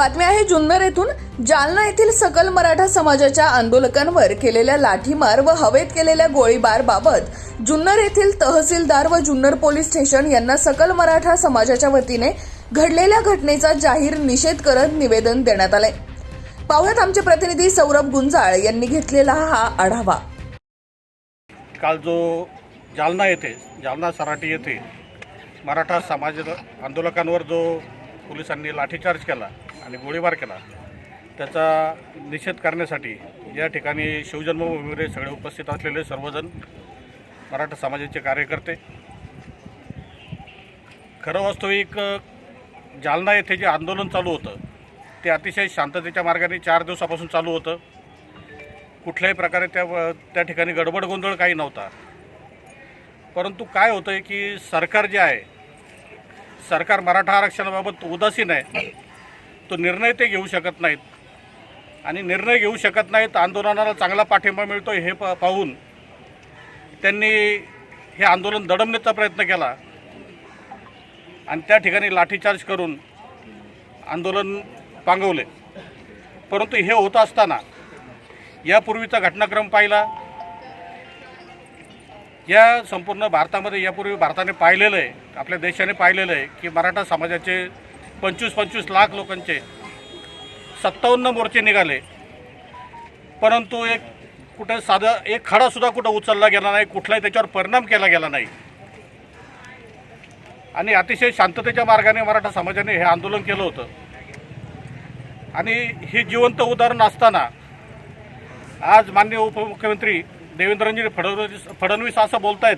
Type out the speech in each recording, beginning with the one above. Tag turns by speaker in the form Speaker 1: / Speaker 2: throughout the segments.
Speaker 1: बातमी आहे जुन्नर येथून. जालना येथील सकल मराठा समाजाच्या आंदोलकांवर केलेल्या लाठीमार व हवेत केलेल्या गोळीबार बाबत जुन्नर येथील तहसीलदार व जुन्नर पोलीस स्टेशन यांना सकल मराठा समाजाच्या वतीने घडलेल्या घटनेचा जाहीर निषेध करत निवेदन देण्यात आले पाहुयात आमचे प्रतिनिधी सौरभ गुंजाळ यांनी घेतलेला हा आढावा.
Speaker 2: काल जो जालना येथे जालना सराटी येथे मराठा समाज आंदोलकांवर जो पोलिसांनी लाठीचार्ज केला आणि गोळीबार केला त्याचा निषेध करण्यासाठी या ठिकाणी शिवजन्मभूमीवर सगळे उपस्थित असलेले सर्वजण मराठा समाजाचे कार्यकर्ते. खरं वास्तविक जालना येथे जे आंदोलन चालू होतं ते अतिशय शांततेच्या मार्गाने चार दिवसापासून चालू होतं. कुठल्याही प्रकारे त्या त्या ठिकाणी गडबड गोंधळ काही नव्हता. परंतु काय होतं आहे की सरकार जे आहे सरकार मराठा आरक्षणाबाबत उदासीन आहे. तो निर्णय ते घेऊ शकत नाहीत. आणि निर्णय घेऊ शकत नाहीत आंदोलनाला चांगला पाठिंबा मिळतो हे प पाहून त्यांनी हे आंदोलन दडमण्याचा प्रयत्न केला. आणि त्या ठिकाणी लाठीचार्ज करून आंदोलन पांगवले. परंतु हे होत असताना यापूर्वीचा घटनाक्रम पाहिला. या संपूर्ण भारतामध्ये यापूर्वी भारताने पाहिलेलं आहे आपल्या देशाने पाहिलेलं आहे की मराठा समाजाचे पंचवीस पंचवीस लाख लोकांचे. सत्तावन्न मोर्चे निघाले. परंतु एक कुठं साधं एक खडासुद्धा कुठं उचलला गेला नाही कुठलाही त्याच्यावर परिणाम केला गेला नाही. आणि अतिशय शांततेच्या मार्गाने मराठा समाजाने हे आंदोलन केलं होतं. आणि हे जिवंत उदाहरण असताना आज मान्य उपमुख्यमंत्री देवेंद्रजी फडणवीस फडणवीस असं बोलतायत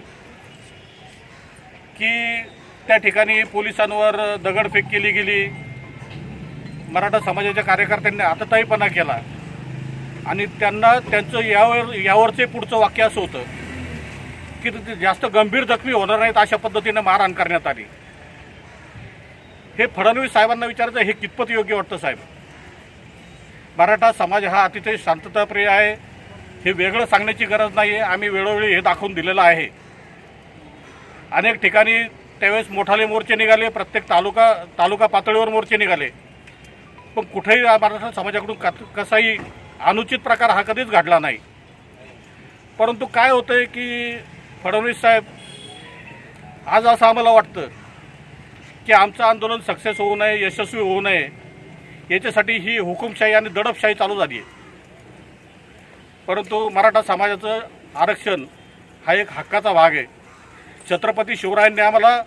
Speaker 2: की त्या ठिकाणी पोलिसांवर दगडफेक केली गेली. मराठा समाजाच्या कार्यकर्त्यांनी आतताईपणा केला. आणि त्यांना त्यांचं यावर यावरचे पुढचं वाक्य असं होतं की ते जास्त गंभीर जखमी होणार नाहीत अशा पद्धतीनं मारहाण करण्यात आली. हे फडणवीस साहेबांना विचारायचं हे कितपत योग्य वाटतं साहेब? मराठा समाज हा अतिशय शांतताप्रिय आहे. हे वेगळं सांगण्याची गरज नाही आहे आम्ही वेळोवेळी हे दाखवून दिलेलं आहे. अनेक ठिकाणी त्यावेळेस मोठाले मोर्चे निघाले प्रत्येक तालुका तालुका पातळीवर मोर्चे निघाले. पण कुठेही मराठा समाजाकडून का- कसाही अनुचित प्रकार हा कधीच घडला नाही. परंतु काय होतं आहे की फडणवीस साहेब आज असं आम्हाला वाटतं की आमचं आंदोलन सक्सेस होऊ नये यशस्वी होऊ नये याच्यासाठी ही हुकुमशाही आणि दडपशाही चालू झाली आहे. परंतु मराठा समाजाचं आरक्षण हा एक हक्काचा भाग आहे. छत्रपती शिवरायांनी आम्हाला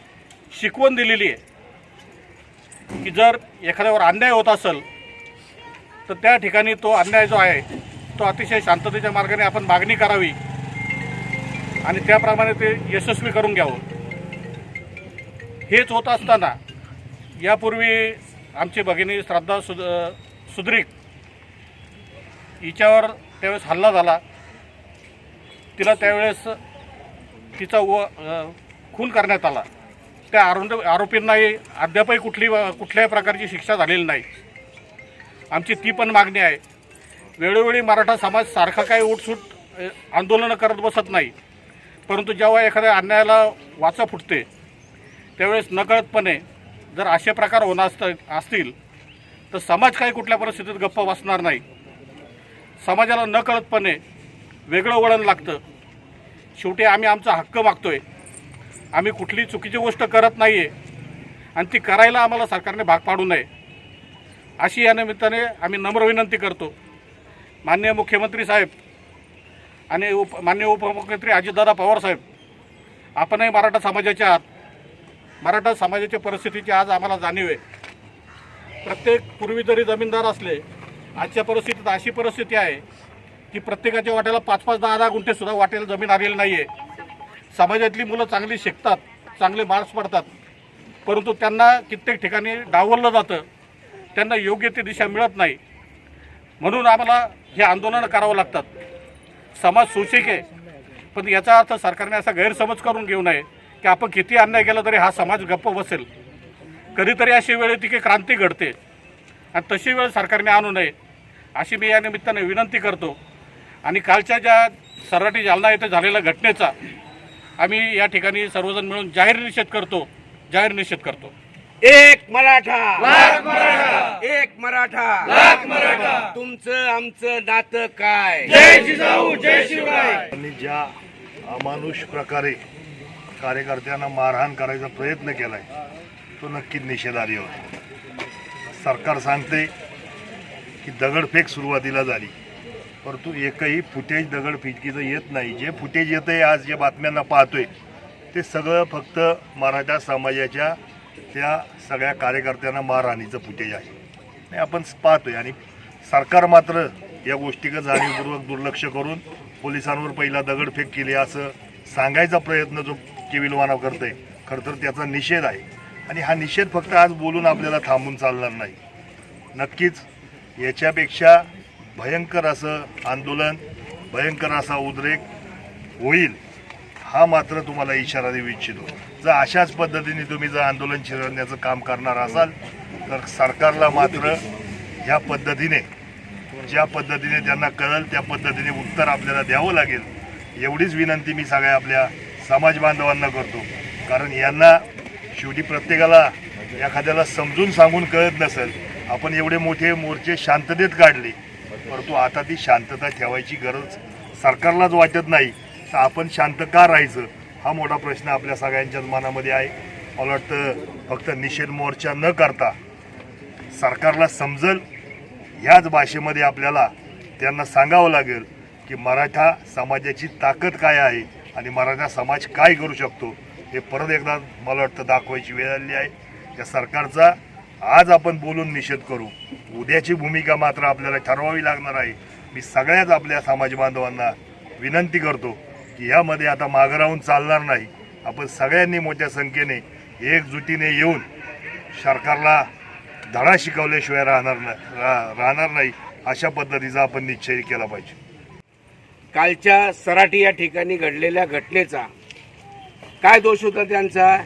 Speaker 2: शिकवण दिलेली आहे की जर एखाद्यावर अन्याय होत असेल तर त्या ठिकाणी तो अन्याय जो आहे तो अतिशय शांततेच्या मार्गाने आपण मागणी करावी आणि त्याप्रमाणे ते यशस्वी करून घ्यावं. हेच होत असताना यापूर्वी आमची भगिनी श्रद्धा सुद सुद्रिक हिच्यावर त्यावेळेस हल्ला झाला. तिला त्यावेळेस तिचा व खून करण्यात आला. त्या आरो आरोपींनाही अद्यापही कुठली कुठल्याही प्रकारची शिक्षा झालेली नाही. आमची ती पण मागणी आहे. वेळोवेळी मराठा समाज सारखा काही उठसूट आंदोलनं करत बसत नाही. परंतु जेव्हा एखाद्या अन्यायाला वाचा फुटते त्यावेळेस नकळतपणे जर असे प्रकार होणार असत असतील तर समाज काही कुठल्या परिस्थितीत गप्प बसणार नाही. समाजाला नकळतपणे वेगळं वळण लागतं. शेवटी आम्ही आमचा हक्क मागतोय. आम्ही कुठली चुकीची गोष्ट करत नाही आहे आणि ती करायला आम्हाला सरकारने भाग पाडू नये. अशी या निमित्ताने आम्ही नम्र विनंती करतो. माननीय मुख्यमंत्री साहेब आणि उप माननीय उपमुख्यमंत्री अजितदादा पवार साहेब आपणही मराठा समाजाच्या आहात. मराठा समाजाच्या परिस्थितीची आज आम्हाला जाणीव आहे. प्रत्येक पूर्वी जरी जमीनदार असले आजच्या परिस्थितीत अशी परिस्थिती आहे की प्रत्येकाच्या वाट्याला पाच पाच दहा दहा गुंठे सुद्धा जमीन आलेली नाही आहे समाजातली मुलं चांगली शिकतात चांगले मार्क्स पडतात. परंतु त्यांना कित्येक ठिकाणी डावललं जातं. त्यांना योग्य ती दिशा मिळत नाही. म्हणून आम्हाला हे आंदोलनं करावं लागतात. समाज सुशिक आहे. पण याचा अर्थ सरकारने असा गैरसमज करून घेऊ नये की आपण किती अन्याय केला तरी हा समाज गप्प बसेल. कधीतरी अशी वेळ येते की क्रांती घडते. आणि तशी वेळ सरकारने आणू नये अशी मी या निमित्ताने विनंती करतो. आणि कालच्या ज्या सराटी जालना येथे झालेल्या घटनेचा आम्ही या ठिकाणी सर्वजण मिळून जाहीर निषेध करतो जाहीर निषेध करतो.
Speaker 3: एक मराठा! एक मराठा! तुमचं आमचं नातं काय?
Speaker 4: त्यांनी ज्या अमानुष प्रकारे कार्यकर्त्यांना मारहाण करायचा प्रयत्न केलाय तो नक्कीच निषेधार्ह होता सरकार सांगते की दगडफेक सुरुवातीला झाली. परंतु एकही फुटेज दगडफेकीचं येत नाही. जे फुटेज येतं आहे आज जे बातम्यांना पाहतोय ते सगळं फक्त मराठा समाजाच्या त्या सगळ्या कार्यकर्त्यांना मारहाणीचं फुटेज आहे. नाही आपण पाहतोय. आणि सरकार मात्र या गोष्टीकडे जाणीवपूर्वक दुर्लक्ष करून पोलिसांवर पहिला दगडफेक केली असं सांगायचा प्रयत्न जो केविलवाना करतोय खरं तर त्याचा निषेध आहे. आणि हा निषेध फक्त आज बोलून आपल्याला थांबून चालणार नाही. नक्कीच याच्यापेक्षा भयंकर असं आंदोलन भयंकर असा उद्रेक होईल हा मात्र तुम्हाला इशारा देऊ इच्छितो. जर अशाच पद्धतीने तुम्ही जर आंदोलन चिरडण्याचं काम करणार असाल तर सरकारला मात्र ह्या पद्धतीने ज्या पद्धतीने त्यांना कळल त्या पद्धतीने उत्तर आपल्याला द्यावं लागेल एवढीच विनंती मी सगळ्या आपल्या समाज बांधवांना करतो. कारण यांना शेवटी प्रत्येकाला एखाद्याला समजून सांगून कळत नसेल. आपण एवढे मोठे मोर्चे शांततेत काढले परंतु आता ती शांतता ठेवायची गरज सरकारलाच वाटत नाही. तर आपण शांत का राहायचं? हा मोठा प्रश्न आपल्या सगळ्यांच्याच मनामध्ये आहे. मला वाटतं फक्त निषेध मोर्चा न करता सरकारला समजल ह्याच भाषेमध्ये आपल्याला त्यांना सांगावं लागेल की मराठा समाजाची ताकद काय आहे आणि मराठा समाज काय करू शकतो हे परत एकदा मला वाटतं दाखवायची वेळ आली आहे. या सरकारचा आज आपण बोलून निषेध करू. उद्याची भूमिका मात्र आपल्याला ठरवावी लागणार आहे. मी सगळ्याच आपल्या समाज बांधवांना विनंती करतो की यामध्ये आता मागं राहून चालणार नाही. आपण सगळ्यांनी मोठ्या संख्येने एकजुटीने येऊन सरकारला धडा शिकवल्याशिवाय राहणार नाही रा- राहणार नाही अशा पद्धतीचा आपण निश्चय केला पाहिजे.
Speaker 3: कालच्या सराटी या ठिकाणी घडलेल्या घटनेचा काय दोष होता त्यांचा?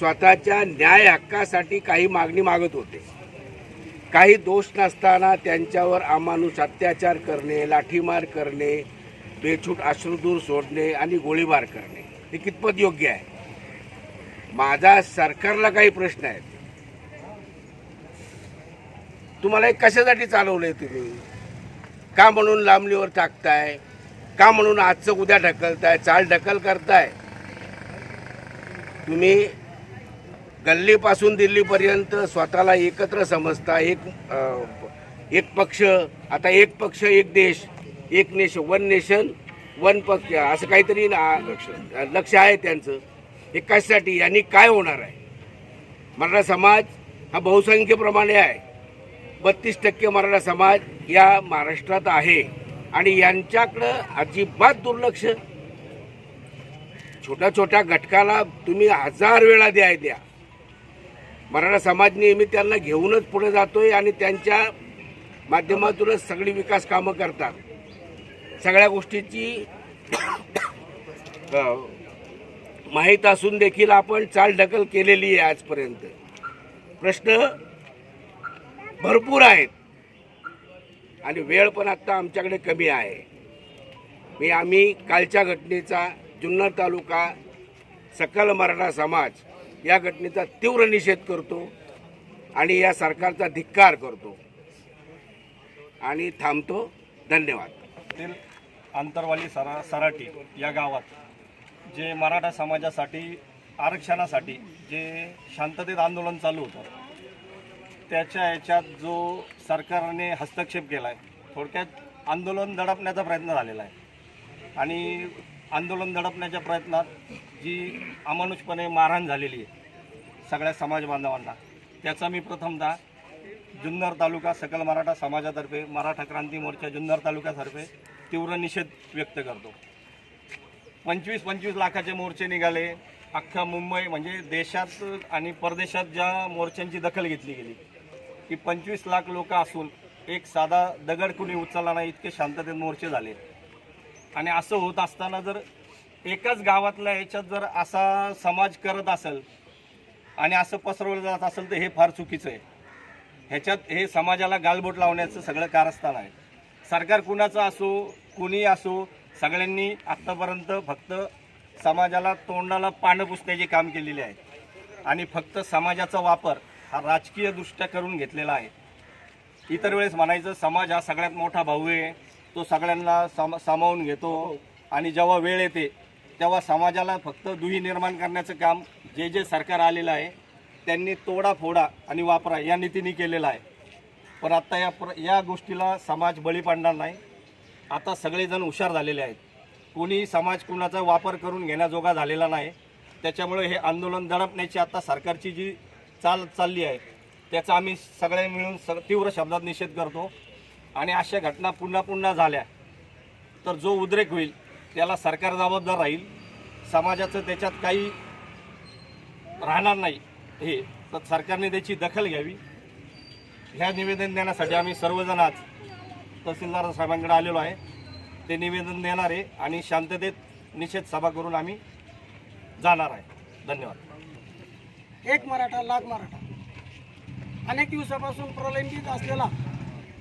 Speaker 3: स्वतःच्या न्याय हक्कासाठी काही मागणी मागत होते. काही दोष नसताना त्यांच्यावर अमानुष अत्याचार करणे लाठीमार करणे बेछूट अश्रुदूर सोडणे आणि गोळीबार करणे. हे कितपत योग्य आहे? माझा सरकारला काही प्रश्न आहेत. तुम्हाला हे कशासाठी चालवलंय तुम्ही? का म्हणून लांबणीवर टाकताय? का म्हणून आजचं उद्या ढकलताय? चाल ढकल करताय? तुम्ही गल्लीपासून दिल्लीपर्यंत स्वतःला एकत्र समजता एक एक पक्ष आता एक पक्ष एक देश एक नेशन वन नेशन वन पक्ष असं काहीतरी ना- लक्ष आहे त्यांचं. हे कशासाठी यांनी काय होणार आहे? मराठा समाज हा बहुसंख्येप्रमाणे आहे. बत्तीस टक्के मराठा समाज या महाराष्ट्रात आहे आणि यांच्याकडं अजिबात दुर्लक्ष. छोट्या छोट्या घटकाला तुम्ही हजार वेळा द्याय द्या. मराठा समाज नेहमी त्यांना घेऊनच पुढे जातोय आणि त्यांच्या माध्यमातूनच सगळी विकास कामं करतात. सगळ्या गोष्टीची माहीत असून देखील आपण चाल ढकल केलेली आहे आजपर्यंत. प्रश्न भरपूर आहेत. आणि वेळ पण आत्ता आमच्याकडे कमी आहे. मी आम्ही कालच्या घटनेचा जुन्नर तालुका सकल मराठा समाज या घटनेचा तीव्र निषेध करतो आणि या सरकारचा धिक्कार करतो. आणि थांबतो. धन्यवाद.
Speaker 5: येथील आंतरवाली सरा सराटी या गावात जे मराठा समाजासाठी आरक्षणासाठी जे शांततेत आंदोलन चालू होतं त्याच्या याच्यात जो सरकारने हस्तक्षेप केला आहे थोडक्यात आंदोलन दडपण्याचा प्रयत्न झालेला आहे. आणि आंदोलन दडपण्याच्या प्रयत्नात जी अमानुषपणे मारहाण झालेली आहे सगळ्या समाज बांधवांना. त्याचा मी प्रथमतः जुन्नर तालुका सकल मराठा समाजातर्फे मराठा क्रांती मोर्चा जुन्नर तालुक्यातर्फे तीव्र निषेध व्यक्त करतो. पंचवीस पंचवीस लाखाचे मोर्चे निघाले. अख्ख्या मुंबई म्हणजे देशात आणि परदेशात ज्या मोर्चांची दखल घेतली गेली की पंचवीस लाख लोक असून एक साधा दगड कुणी उचलला नाही इतके शांततेत मोर्चे झाले. आणि असं होत असताना जर एकाच गावातल्या याच्यात जर असा समाज करत असेल आणि असं पसरवलं जात असेल तर हे फार चुकीचं आहे. ह्याच्यात हे समाजाला गालबोट लावण्याचं सगळं कारस्थान आहे. सरकार कुणाचं असो कुणी असो सगळ्यांनी आत्तापर्यंत फक्त समाजाला तोंडाला पानं पुसण्याचे काम केलेले आहे. आणि फक्त समाजाचा वापर हा राजकीयदृष्ट्या करून घेतलेला आहे. इतर वेळेस म्हणायचं समाज हा सगळ्यात मोठा भाऊ आहे. तो सगळ्यांना साम सामावून घेतो आणि जेव्हा वेळ येते तेव्हा समाजाला फक्त दुही निर्माण करण्याचं काम जे जे सरकार आलेलं आहे त्यांनी तोडा फोडा आणि वापरा या नीतीने केलेलं आहे. पण आता या प्र या गोष्टीला समाज बळी पडणार नाही. आता सगळेजण हुशार झालेले आहेत. कोणी समाज कुणाचा वापर करून घेण्याजोगा झालेला नाही. त्याच्यामुळे हे आंदोलन दडपण्याची आता सरकारची जी चाल चालली आहे त्याचा आम्ही सगळे मिळून स तीव्र शब्दात निषेध करतो. आणि अशा घटना पुन्हा पुन्हा झाल्या. तर जो उद्रेक होईल त्याला सरकार जबाबदार राहील. समाजाचं त्याच्यात काही राहणार नाही हे तर सरकारने त्याची दखल घ्यावी. ह्या निवेदन देण्यासाठी आम्ही सर्वजण आज तहसीलदार साहेबांकडे आलेलो आहे. ते निवेदन देणार आहे आणि शांततेत निषेध सभा करून आम्ही जाणार आहे. धन्यवाद.
Speaker 6: एक मराठा लाख मराठा. अनेक दिवसापासून प्रलंबित असलेला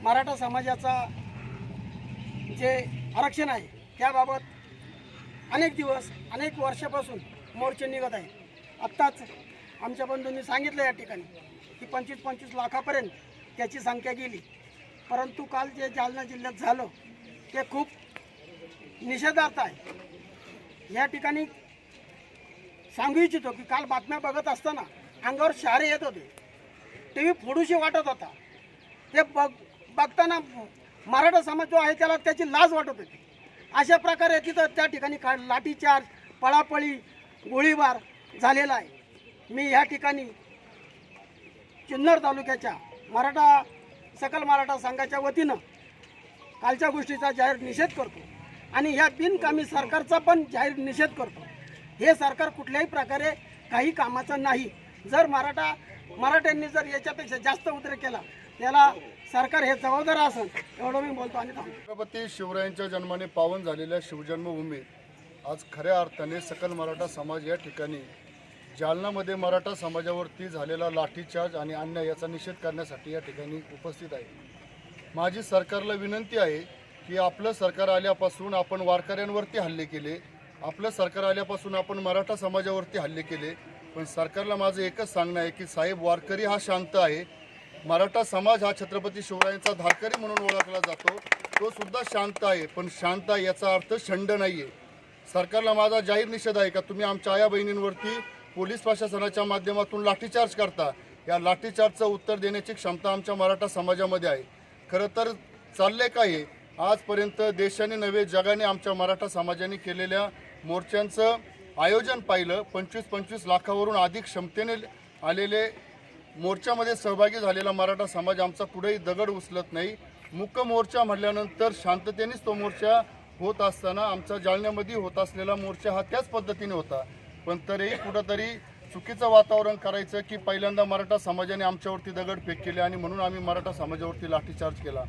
Speaker 6: मराठा समाजाचा जे आरक्षण आहे त्याबाबत अनेक दिवस अनेक वर्षापासून मोर्चे निघत आहेत. आत्ताच आमच्या बंधूंनी सांगितलं या ठिकाणी की पंचवीस पंचवीस लाखापर्यंत त्याची संख्या गेली. परंतु काल जे जालना जिल्ह्यात झालं ते खूप निषेधार्थ आहे. या ठिकाणी सांगू इच्छितो की काल बातम्या बघत असताना अंगावर शहारे येत होते. टी व्ही फोडूशी वाटत होता. ते बघ बघताना मराठा समाज जो आहे त्याला त्याची लाज वाटत होती. अशा प्रकारे तिथं त्या ठिकाणी का लाठीचार्ज पळापळी गोळीबार झालेला आहे. मी ह्या ठिकाणी जुन्नर तालुक्याच्या मराठा सकल मराठा संघाच्या वतीनं कालच्या गोष्टीचा जाहीर निषेध करतो आणि ह्या बिनकामी सरकारचा पण जाहीर निषेध करतो. हे सरकार कुठल्याही प्रकारे काही कामाचं नाही. जर मराठा मराठ्यांनी जर याच्यापेक्षा जास्त उद्रेक केला त्याला सरकार हे जबाबदार असेल एवढं मी बोलतो आणि
Speaker 7: छत्रपती शिवरायांच्या जन्माने पावन झालेल्या शिवजन्मभूमीत आज खऱ्या अर्थाने सकल मराठा समाज या ठिकाणी जालनामध्ये मराठा समाजावरती झालेला लाठीचार्ज आणि अन्याय याचा निषेध करण्यासाठी या ठिकाणी उपस्थित आहे. माझी सरकारला विनंती आहे की आपलं सरकार आल्यापासून आपण वारकऱ्यांवरती हल्ले केले आपलं सरकार आल्यापासून आपण मराठा समाजावरती हल्ले केले पण सरकारला माझं एकच सांगणं आहे की साहेब वारकरी हा शांत आहे मराठा समाज हा छत्रपती शिवरायांचा धारकरी म्हणून ओळखला जातो. तो सुद्धा शांत आहे पण शांत आहे याचा अर्थ शंड नाही आहे सरकारला माझा जाहीर निषेध आहे का? तुम्ही आमच्या आया बहिणींवरती पोलीस प्रशासनाच्या माध्यमातून लाठीचार्ज करता. या लाठीचार्जचं उत्तर देण्याची क्षमता आमच्या मराठा समाजामध्ये आहे. खरं तर चाललंय काय आजपर्यंत देशाने नव्हे जगाने आमच्या मराठा समाजाने केलेल्या मोर्चांचं आयोजन पाहिलं. पंचवीस पंचवीस लाखावरून अधिक क्षमतेने आलेले मोर्चामध्ये सहभागी झालेला मराठा समाज आमचा कुठेही दगड उचलत नाही. मुक्क मोर्चा म्हटल्यानंतर शांततेनेच तो मोर्चा होत असताना आमचा जालन्यामध्ये होत असलेला मोर्चा हा त्याच पद्धतीने होता. पण तरीही कुठंतरी चुकीचं वातावरण करायचं की पहिल्यांदा मराठा समाजाने आमच्यावरती दगडफेक केली आणि म्हणून आम्ही मराठा समाजावरती लाठीचार्ज केला.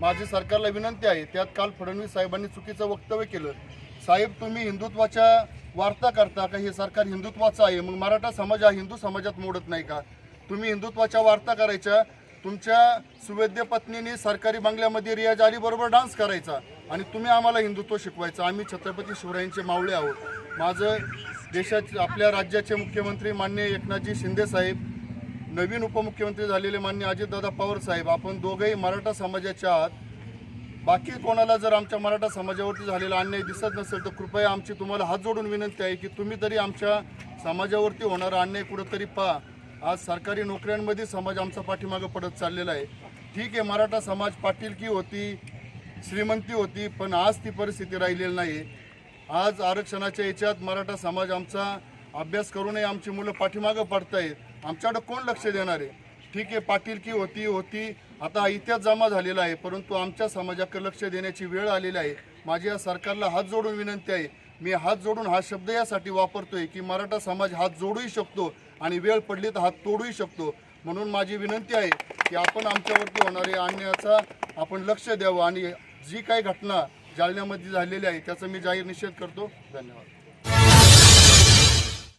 Speaker 7: माझी सरकारला विनंती आहे त्यात काल फडणवीस साहेबांनी चुकीचं वक्तव्य केलं. साहेब तुम्ही हिंदुत्वाच्या वार्ता करता का? हे सरकार हिंदुत्वाचं आहे. मग मराठा समाज हा हिंदू समाजात मोडत नाही का? तुम्ही हिंदुत्वाच्या वार्ता करायच्या तुमच्या सुवेद्य पत्नीने सरकारी बंगल्यामध्ये रियाज अलीबरोबर डान्स करायचा आणि तुम्ही आम्हाला हिंदुत्व शिकवायचं. आम्ही छत्रपती शिवरायांचे मावळे आहोत. माझं देशाचे आपल्या राज्याचे मुख्यमंत्री मान्य एकनाथजी शिंदे साहेब नवीन उपमुख्यमंत्री झालेले मान्य अजितदादा पवार साहेब आपण दोघंही मराठा समाजाच्या आहात. बाकी कोणाला जर आमच्या मराठा समाजावरती झालेला अन्याय दिसत नसेल तर कृपया आमची तुम्हाला हात जोडून विनंती आहे की तुम्ही तरी आमच्या समाजावरती होणारा अन्याय कुठंतरी पहा. आज सरकारी नोकऱ्यांमध्ये समाज आमचा पाठीमागं पडत चाललेला आहे. ठीक आहे मराठा समाज पाटीलकी होती श्रीमंती होती पण आज ती परिस्थिती राहिलेली नाही. आज आरक्षणाच्या याच्यात मराठा समाज आमचा अभ्यास करूनही आमची मुलं पाठीमागं पडत आहेत आमच्याकडं कोण लक्ष देणार आहे? ठीक आहे पाटीलकी होती होती. आता हा इतिहास जमा झालेला आहे परंतु आमच्या समाजाकडे लक्ष देण्याची वेळ आलेली आहे. माझी या सरकारला हात जोडून विनंती आहे. मी हात जोडून हा शब्द यासाठी वापरतोय की मराठा समाज हात जोडूही शकतो आणि वेळ पडली तर हात तोडूही शकतो. म्हणून माझी विनंती आहे की आपण आमच्यावरती होणारे अन्यायाचा आपण लक्ष द्यावं आणि जी काही घटना जालन्यामध्ये झालेली आहे त्याचा मी जाहीर निषेध करतो. धन्यवाद.